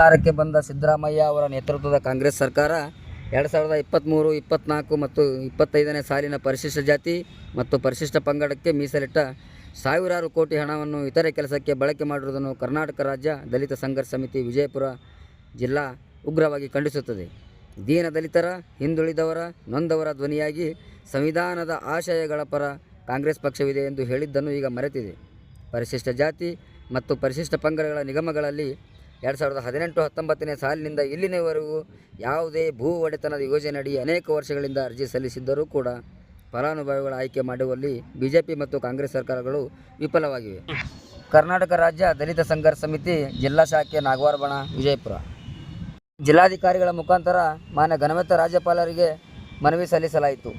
ಅಧಿಕಾರಕ್ಕೆ ಬಂದ ಸಿದ್ದರಾಮಯ್ಯ ಅವರ ನೇತೃತ್ವದ ಕಾಂಗ್ರೆಸ್ ಸರ್ಕಾರ ಎರಡು ಸಾವಿರದ ಇಪ್ಪತ್ತ್ಮೂರು, ಇಪ್ಪತ್ತ್ನಾಲ್ಕು ಮತ್ತು ಇಪ್ಪತ್ತೈದನೇ ಸಾಲಿನ ಪರಿಶಿಷ್ಟ ಜಾತಿ ಮತ್ತು ಪರಿಶಿಷ್ಟ ಪಂಗಡಕ್ಕೆ ಮೀಸಲಿಟ್ಟ ಸಾವಿರಾರು ಕೋಟಿ ಹಣವನ್ನು ಇತರೆ ಕೆಲಸಕ್ಕೆ ಬಳಕೆ ಮಾಡಿರುವುದನ್ನು ಕರ್ನಾಟಕ ರಾಜ್ಯ ದಲಿತ ಸಂಘರ್ಷ ಸಮಿತಿ ವಿಜಯಪುರ ಜಿಲ್ಲಾ ಉಗ್ರವಾಗಿ ಖಂಡಿಸುತ್ತದೆ. ದೀನ ದಲಿತರ, ಹಿಂದುಳಿದವರ, ನೊಂದವರ ಧ್ವನಿಯಾಗಿ ಸಂವಿಧಾನದ ಆಶಯಗಳ ಪರ ಕಾಂಗ್ರೆಸ್ ಪಕ್ಷವಿದೆ ಎಂದು ಹೇಳಿದ್ದನ್ನು ಈಗ ಮರೆತಿದೆ. ಪರಿಶಿಷ್ಟ ಜಾತಿ ಮತ್ತು ಪರಿಶಿಷ್ಟ ಪಂಗಡಗಳ ನಿಗಮಗಳಲ್ಲಿ ಎರಡು ಸಾವಿರದ ಹದಿನೆಂಟು ಹತ್ತೊಂಬತ್ತನೇ ಸಾಲಿನಿಂದ ಇಲ್ಲಿನವರೆಗೂ ಯಾವುದೇ ಭೂ ಒಡೆತನದ ಯೋಜನೆಯಡಿ ಅನೇಕ ವರ್ಷಗಳಿಂದ ಅರ್ಜಿ ಸಲ್ಲಿಸಿದ್ದರೂ ಕೂಡ ಫಲಾನುಭವಿಗಳ ಆಯ್ಕೆ ಮಾಡುವಲ್ಲಿ ಬಿಜೆಪಿ ಮತ್ತು ಕಾಂಗ್ರೆಸ್ ಸರ್ಕಾರಗಳು ವಿಫಲವಾಗಿವೆ. ಕರ್ನಾಟಕ ರಾಜ್ಯ ದಲಿತ ಸಂಘರ್ಷ ಸಮಿತಿ ಜಿಲ್ಲಾ ಶಾಖೆ ನಾಗವಾರಬಣ, ವಿಜಯಪುರ. ಜಿಲ್ಲಾಧಿಕಾರಿಗಳ ಮುಖಾಂತರ ಮಾನ್ಯ ಘನವತ್ತ ರಾಜ್ಯಪಾಲರಿಗೆ ಮನವಿ ಸಲ್ಲಿಸಲಾಯಿತು.